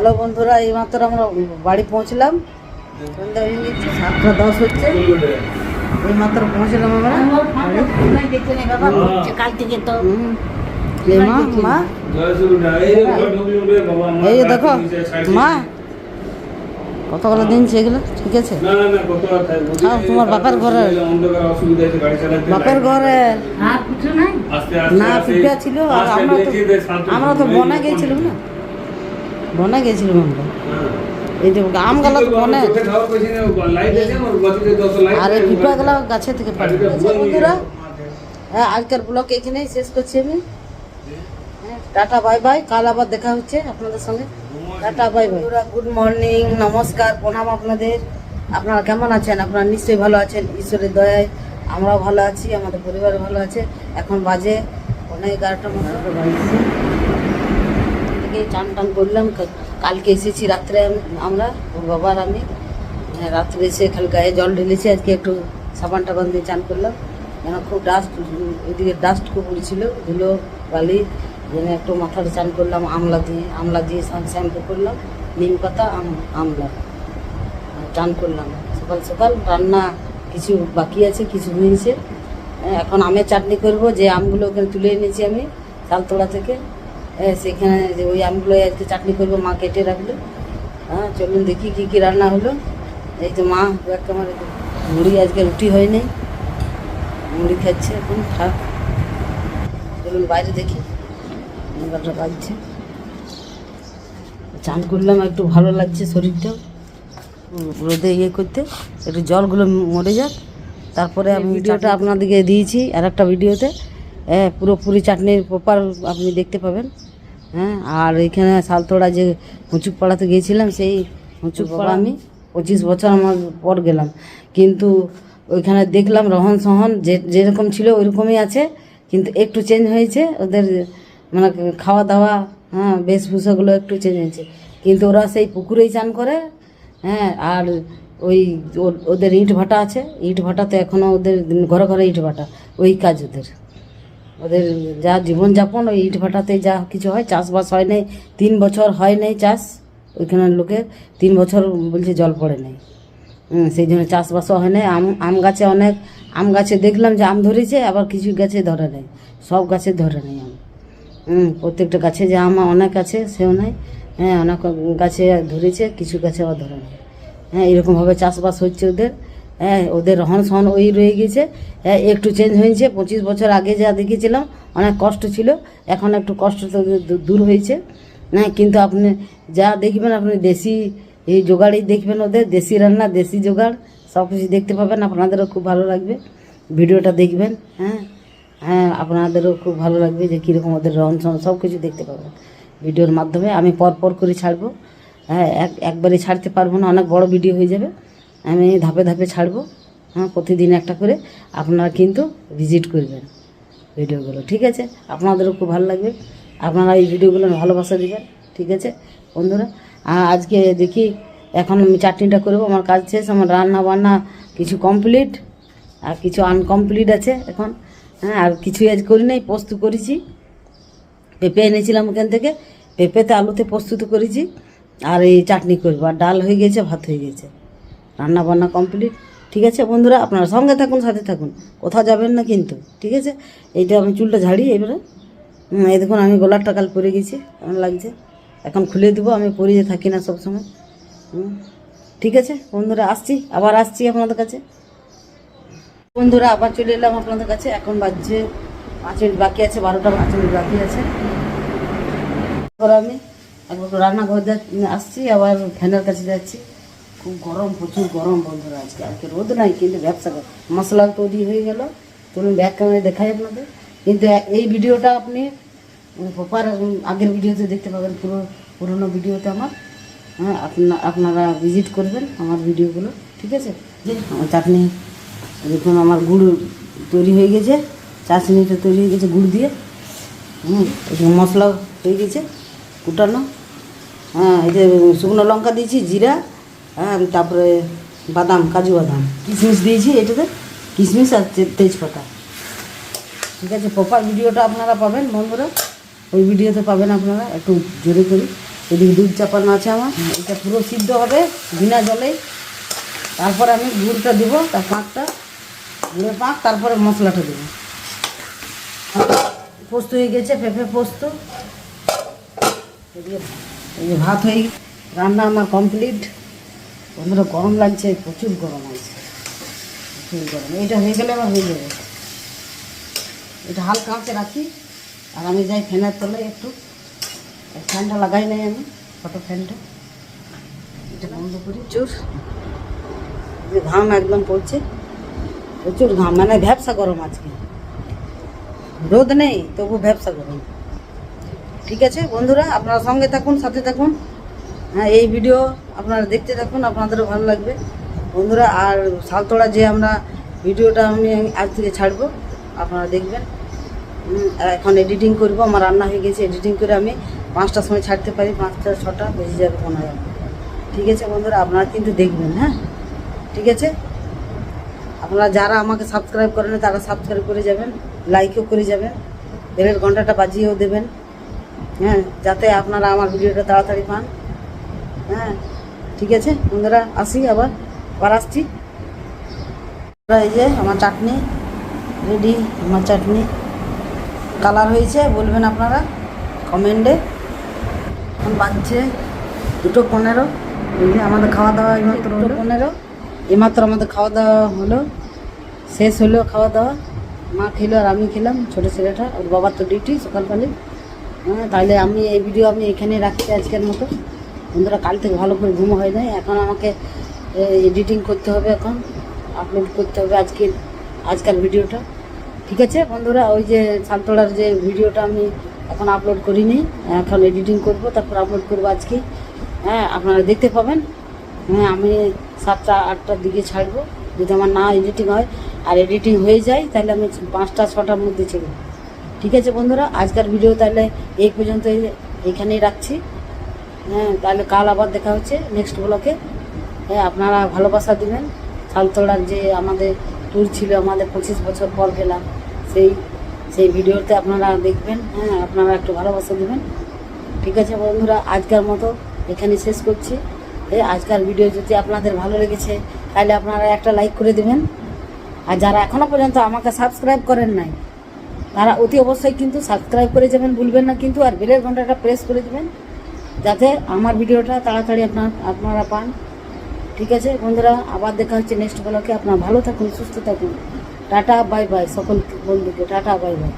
Hello বন্ধুরা এইমাত্র আমরা বাড়ি পৌঁছলাম। সন্ধ্যা হয়ে গেছে সাতটা দশ হচ্ছে। এইমাত্র পৌঁছলাম আমরা। কাল থেকে তো এ মা মা। এই দেখো মা। কতগুলো দিন সেগুলো ঠিক আছে? হ্যাঁ, তোমার বাপের ঘরে। বাপের ঘরে। আর না পিঁপড়া ছিল আর আমরা তো আমরা তো বনে গিয়েছিলাম না। বনে গিয়েছিলাম আমরা এই যে আম গালা তো বনে। আর এই পিঁপড়া গুলা গাছে থেকে পাড়ি। বন্ধুরা। হ্যাঁ আজকের ব্লগ এখানেই শেষ করছি আমি। হ্যাঁ, টাটা বাই বাই কাল আবার দেখা হচ্ছে আপনাদের সঙ্গে। Tata bye bye good morning নমস্কার প্রণাম আপনাদের। আপনারা কেমন আছেন? আপনারা নিশ্চয়ই ভালো আছেন। ঈশ্বরের দয়ায় আমরাও ভালো আছি আমাদের পরিবার ভালো আছে। এখন বাজে অনেক এগারোটা মতো বাজছে চান টান করলাম কালকে এসেছি রাত্রে আমরা ওর বাবার আমি। হ্যাঁ, রাত্রে এসে খালি গায়ে জল ঢেলেছি আজকে একটু সাবান টাবান দিয়ে চান করলাম। কেন খুব ডাস্ট এদিকে ডাস্ট খুব উড়ছিল ধুলো বালি। যেন একটু মাথাটা চান করলাম আমলা দিয়ে আমলা দিয়ে শ্যাম্পু করলাম। নিম পাতা আম- আমলা। চান করলাম। সকাল সকাল রান্না কিছু বাকি আছে কিছু হয়েছে। হ্যাঁ, এখন আমের চাটনি করব যে আমগুলো ওখানে তুলে এনেছি আমি তালতোড়া থেকে। সেখানে যে ওই আমগুলো আজকে চাটনি করব মা কেটে রাখল। হ্যাঁ চলুন দেখি কী কী রান্না হলো। এই তো মা একটা আমার মুড়ি আজকে রুটি হয়নি। মুড়ি খাচ্ছে এখন থাক। চলুন বাইরে দেখি। এগারোটা বাজছে। চান করলাম একটু ভালো লাগছে শরীরটাও। উম, রোদে ইয়ে করতে একটু জলগুলো মরে যাক। তারপরে আমি ভিডিওটা আপনাদেরকে দিয়েছি আর একটা ভিডিওতে। হ্যাঁ পুরোপুরি চাটনির প্রপার আপনি দেখতে পাবেন। হ্যাঁ আর এখানে সালতোড়া যে হুঁচুক পাড়াতে গিয়েছিলাম, সেই হুঁচুক পাড়া আমি পঁচিশ বছর আমার পর গেলাম। কিন্তু ওইখানে দেখলাম রহন সহন যে, যেরকম ছিল ওইরকমই আছে, কিন্তু একটু চেঞ্জ হয়েছে। ওদের মানে খাওয়া দাওয়া হ্যাঁ বেশভূষাগুলো একটু চেঞ্জ হয়েছে। কিন্তু ওরা সেই পুকুরেই চান করে হ্যাঁ আর ওই ওদের ইট ভাটা আছে। ইট ভাটাতে এখনও ওদের ঘরে ঘরে ইট ভাটা, ওই কাজ ওদের। ওদের যা জীবনযাপন, ওই ইট ভাটাতে যা কিছু হয়, চাষবাস হয় নাই, তিন বছর হয় নাই চাষ। ওইখানের লোকের তিন বছর বলছে জল পড়ে নাই। সেই জন্য চাষবাসও হয় নাই। আম আম গাছে অনেক, আম গাছে দেখলাম যে আম ধরেছে, আবার কিছু গাছে ধরে নেই। সব গাছে ধরে নেই আম। প্রত্যেকটা গাছে যে আম অনেক আছে, সেও নাই। হ্যাঁ অনেক গাছে ধরেছে, কিছু গাছে আবার ধরে নেই। হ্যাঁ এরকমভাবে চাষবাস হচ্ছে ওদের। হ্যাঁ ওদের রহন সহন ওই রয়ে গেছে। হ্যাঁ একটু চেঞ্জ হয়েছে। পঁচিশ বছর আগে যা দেখেছিলাম, অনেক কষ্ট ছিল। এখন একটু কষ্ট তো দূর হয়েছে। হ্যাঁ কিন্তু আপনি যা দেখবেন, আপনি দেশি এই জোগাড়ই দেখবেন ওদের, দেশি রান্না, দেশি জোগাড়, সব কিছু দেখতে পাবেন। আপনাদেরও খুব ভালো লাগবে। ভিডিওটা দেখবেন হ্যাঁ। হ্যাঁ আপনাদেরও খুব ভালো লাগবে যে কীরকম ওদের রহন সহন সব কিছু দেখতে পাবেন। ভিডিওর মাধ্যমে আমি পর পর করে ছাড়বো। হ্যাঁ এক, একবারে ছাড়তে পারব না, অনেক বড় ভিডিও হয়ে যাবে। আমি ধাপে ধাপে ছাড়বো হ্যাঁ প্রতিদিন একটা করে। আপনারা কিন্তু ভিজিট করবেন ভিডিওগুলো, ঠিক আছে? আপনাদেরও খুব ভালো লাগবে। আপনারা এই ভিডিওগুলো ভালোবাসা দেবেন, ঠিক আছে? বন্ধুরা, আর আজকে দেখি এখন আমি চাটনিটা করব। আমার কাজ শেষ, আমার রান্না বান্না কিছু কমপ্লিট আর কিছু আনকমপ্লিট আছে এখন হ্যাঁ আর কিছু আজ করি নাই, পোস্ত করেছি। পেঁপে এনেছিলাম ওখান থেকে, পেঁপেতে আলুতে প্রস্তুত করেছি, আর এই চাটনি করব। আর ডাল হয়ে গেছে, ভাত হয়ে গেছে। রান্না বান্না কমপ্লিট ঠিক আছে বন্ধুরা, আপনারা সঙ্গে থাকুন, সাথে থাকুন। কোথাও যাবেন না কিন্তু, ঠিক আছে? এইটা আমি চুলটা ঝাড়ি এবারে এই দেখুন আমি গোলাপটা কাল পরে গেছি, কেমন লাগছে? এখন খুলে দেবো, আমি পরিয়ে থাকি না সবসময়। ঠিক আছে বন্ধুরা, আসছি, আবার আসছি আপনাদের কাছে। বন্ধুরা, আবার চলে এলাম আপনাদের কাছে। এখন বাজছে পাঁচ মিনিট বাকি আছে, বারোটা পাঁচ মিনিট বাকি আছে। আমি একবার রান্নাঘর আসছি, আবার ফ্যানের কাছে যাচ্ছি। খুব গরম, প্রচুর গরম বন্ধুরা আজকে। আজকে রোদ নাই, কিন্তু ব্যবসা কর মশলা তৈরি হয়ে গেল। চলুন ব্যাগ ক্যামেরায় দেখাই আপনাদের। কিন্তু এই ভিডিওটা আপনি প্রপার আগের ভিডিওতে দেখতে পাবেন, পুরো পুরোনো ভিডিওতে আমার। হ্যাঁ আপনা আপনারা ভিজিট করবেন আমার ভিডিওগুলো, ঠিক আছে? আমার চাটনি, দেখুন আমার গুড় তৈরি হয়ে গেছে, চাটনিটা তৈরি হয়ে গেছে গুড় দিয়ে। হুম, এখানে মশলা হয়ে গেছে, কুটানো। হ্যাঁ এই যে শুকনো লঙ্কা দিয়েছি, জিরা হ্যাঁ তারপরে বাদাম, কাজু বাদাম। কিশমিশ দিয়েছি এটাতে। কিশমিশ আর তেজপাতা। ঠিক আছে প্রপার ভিডিওটা আপনারা পাবেন বন্ধুরা। ওই ভিডিওতে পাবেন আপনারা, একটু জোরে করে। এদিকে দুধ চাপানো আছে আমার। এটা পুরো সিদ্ধ হবে বিনা জলে। তারপরে আমি গুড়টা দিব, তার পাঁকটা। গুড়ের পাঁক, তারপরে মশলাটা দেবো। পোস্ত হয়ে গেছে, পেঁপে পোস্ত। এই ভাত হয়ে রান্না আমার কমপ্লিট বন্ধুরা গরম লাগছে প্রচুর গরম আছে। প্রচুর গরম। এটা হয়ে গেলে আমার হয়ে যাবে। এটা হালকা আঁচে রাখি আর আমি যাই ফ্যানের তলায় একটু। ফ্যানটা লাগাই নাই আমি ছোটো ফ্যানটা। এটা বন্ধ করি। চুর যে ঘাম একদম পড়ছে। প্রচুর ঘাম মানে ভ্যাবসা গরম আজকে। রোদ নেই তবু ভ্যাবসা গরম। ঠিক আছে বন্ধুরা আপনারা সঙ্গে থাকুন সাথে থাকুন। হ্যাঁ এই ভিডিও আপনারা দেখতে থাকুন, আপনাদেরও ভালো লাগবে। বন্ধুরা, আর সালতোড়া যে আমরা ভিডিওটা আমি আজ থেকে ছাড়বো, আপনারা দেখবেন। এখন এডিটিং করব, আমার রান্না হয়ে গেছে এডিটিং করে আমি পাঁচটার সময় ছাড়তে পারি, পাঁচটা, ছটা বেজে যাবে পনেরো ঠিক আছে বন্ধুরা, আপনারা কিন্তু দেখবেন হ্যাঁ? ঠিক আছে? আপনারা যারা আমাকে সাবস্ক্রাইব করেন তারা সাবস্ক্রাইব করে যাবেন লাইকও করে যাবেন, বেলের ঘন্টাটা বাজিয়েও দেবেন হ্যাঁ? যাতে আপনারা আমার ভিডিওটা তাড়াতাড়ি পান হ্যাঁ? ঠিক আছে? বন্ধুরা আসি আবার আবার আসছি। এই যে আমার চাটনি রেডি আমার চাটনি কালার হয়েছে বলবেন আপনারা কমেন্টে। এখন বাজছে দুটো পনেরো। এই যে আমাদের খাওয়া দাওয়া এইমাত্র দুটো পনেরো। এইমাত্র আমাদের খাওয়া দাওয়া হলো। শেষ হলো খাওয়া দাওয়া মা খেলো আর আমি খেলাম ছোটো ছেলেটা। ওর বাবার তো ডিউটি সকালকালে হ্যাঁ তাহলে আমি এই ভিডিও আমি এখানে রাখছি আজকের মতো। বন্ধুরা, কাল থেকে ভালো করে ঘুম হয় নাই। এখন আমাকে এডিটিং করতে হবে এখন আপলোড করতে হবে আজকে আজকাল ভিডিওটা। ঠিক আছে বন্ধুরা, ওই যে সালতোড়ার যে ভিডিওটা আমি এখন আপলোড করিনি, এখন এডিটিং করব, তারপর আপলোড করব আজকে। হ্যাঁ আপনারা দেখতে পাবেন। হ্যাঁ আমি সাতটা, আটটার দিকে ছাড়বো। যদি আমার না এডিটিং হয় আর এডিটিং হয়ে যায়, তাহলে আমি পাঁচটা, ছটার মধ্যে ছেড়ে। ঠিক আছে বন্ধুরা, আজকের ভিডিও তাহলে এই পর্যন্ত এখানেই রাখছি। হ্যাঁ তাহলে কাল আবার দেখা হচ্ছে নেক্সট ব্লকে হ্যাঁ আপনারা ভালোবাসা দিবেন। শালতলার যে আমাদের ট্যুর ছিল আমাদের পঁচিশ বছর পর গেলাম, সেই সেই ভিডিওতে আপনারা দেখবেন হ্যাঁ আপনারা একটু ভালোবাসা দেবেন। ঠিক আছে বন্ধুরা, আজকের মতো এখানে শেষ করছি। এই আজকের ভিডিও যদি আপনাদের ভালো লেগেছে, তাহলে আপনারা একটা লাইক করে দেবেন। আর যারা এখনও পর্যন্ত আমাকে সাবস্ক্রাইব করেন নাই, তারা অতি অবশ্যই কিন্তু সাবস্ক্রাইব করে যাবেন, ভুলবেন না, কিন্তু আর বেলের ঘন্টাটা প্রেস করে দেবেন। যাতে আমার ভিডিওটা তাড়াতাড়ি আপনার, আপনারা পান। ঠিক আছে? বন্ধুরা, আবার দেখা হচ্ছে নেক্সট ব্লকে আপনার ভালো থাকুন, সুস্থ থাকুন। টাটা বাই বাই সকল বন্ধুকে, টাটা বাই বাই